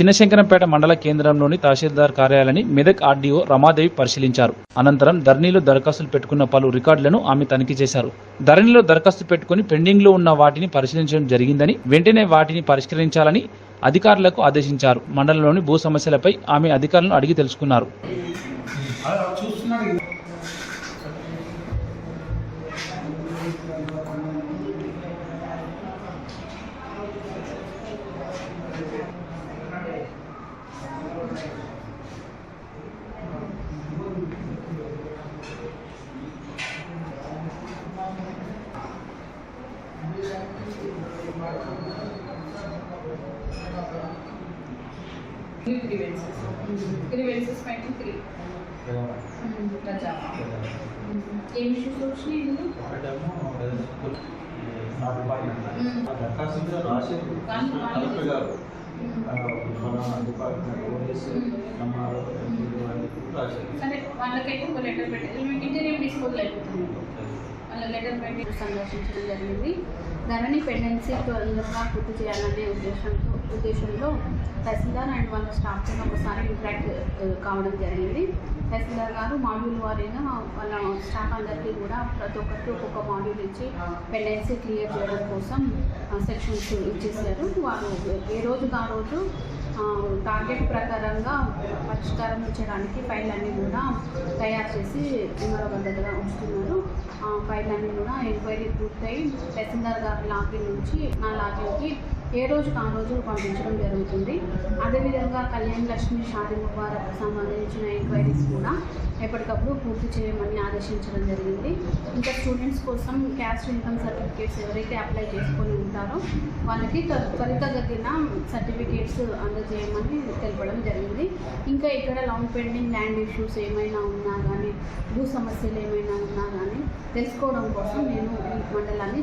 చిన్నశంకరంపేట మండల కేంద్రంలోని తహసీల్దార్ కార్యాలయాన్ని మెదక్ ఆర్డీఓ రమాదేవి పరిశీలించారు. అనంతరం ధరణిలో దరఖాస్తులు పెట్టుకున్న పలు రికార్డులను ఆమె తనిఖీ చేశారు. ధరణిలో దరఖాస్తు పెట్టుకుని పెండింగ్లో ఉన్న వాటిని పరిశీలించడం జరిగిందని వెంటనే వాటిని పరిష్కరించాలని అధికారులకు ఆదేశించారు. మండలంలోని భూ సమస్యలపై ఆమె అధికారులను అడిగి తెలుసుకున్నారు. ఆ, ఫలానా డిపార్ట్మెంట్ ఓఎస్ ఎంఆర్ఓ ఎంపీడీ వాళ్ళకి రాశారు. సరే వాళ్ళకైతే ఒక లెటర్ పెట్టారు. మీకు అయిపోతుంది వాళ్ళ లెటర్ పెట్టి సందర్శించడం జరిగింది. ధరణి పెండెన్సీ తొందరగా పూర్తి చేయాలనే ఉద్దేశంతో ఉద్దేశంలో తహసీల్దార్ అండ్ వాళ్ళ స్టాఫ్తో ఒకసారి ఇంట్రాక్ట్ కావడం జరిగింది. తహసీల్దార్ గారు మాడ్యూల్ వారీగా వాళ్ళ స్టాఫ్ అందరికీ కూడా ప్రతి ఒక్కరికి ఒక్కొక్క మాడ్యూల్ ఇచ్చి పెండెన్సీ క్లియర్ చేయడం కోసం సెక్షన్స్ ఇచ్చేసారు వారు ఏ రోజుకి ఆ రోజు టార్గెట్ ప్రకారంగా పరిష్కారం ఇచ్చడానికి ఫైల్ అన్నీ కూడా తయారు చేసి మరో దగ్గర ఉంచుతున్నారు. ఫైల్ అన్నీ కూడా ఎంక్వైరీ పూర్తయి. తహసీల్దార్ గారి లాగిన్ నుంచి నా లాగిన్కి ఏ రోజు ఆ రోజు పంపించడం జరుగుతుంది. అదేవిధంగా కళ్యాణ్ లక్ష్మి షాది ముబారక్ సంబంధించిన ఎంక్వైరీస్ కూడా ఎప్పటికప్పుడు పూర్తి చేయమని ఆదేశించడం జరిగింది. ఇంకా స్టూడెంట్స్ కోసం క్యాస్ట్ ఇన్కమ్ సర్టిఫికేట్స్ ఎవరైతే అప్లై చేసుకొని ఉంటారో వాళ్ళకి త్వరితగతిన సర్టిఫికేట్స్ అందజేయమని తెలపడం జరిగింది. ఇంకా ఇక్కడ లాంగ్ పెండింగ్ ల్యాండ్ ఇష్యూస్ ఏమైనా ఉన్నా కానీ భూ సమస్యలు ఏమైనా ఉన్నా కానీ తెలుసుకోవడం కోసం నేను ఈ మండలాన్ని